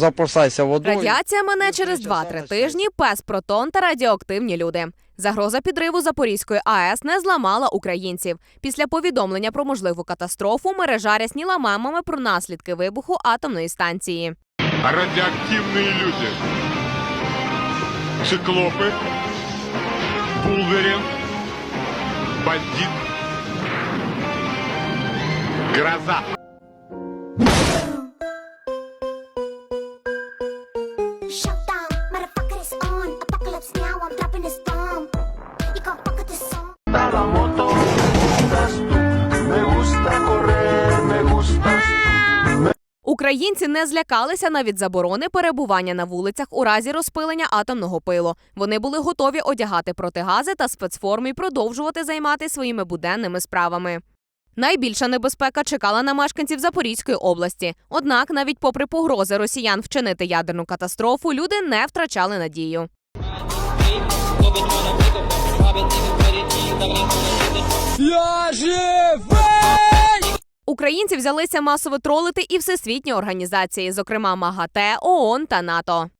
запасайся водою. Радіація мене через 2-3 тижні, пес протон та радіоактивні люди. Загроза підриву Запорізької АЕС не зламала українців. Після повідомлення про можливу катастрофу мережа рясніла мемами про наслідки вибуху атомної станції. радиоактивные люди. Циклопы, Булгарин, бандит, гроза. La moto. Українці не злякалися навіть заборони перебування на вулицях у разі розпилення атомного пилу. Вони були готові одягати протигази та спецформи і продовжувати займатися своїми буденними справами. Найбільша небезпека чекала на мешканців Запорізької області. Однак, навіть попри погрози росіян вчинити ядерну катастрофу, люди не втрачали надію. Українці взялися масово тролити і всесвітні організації, зокрема МАГАТЕ, ООН та НАТО.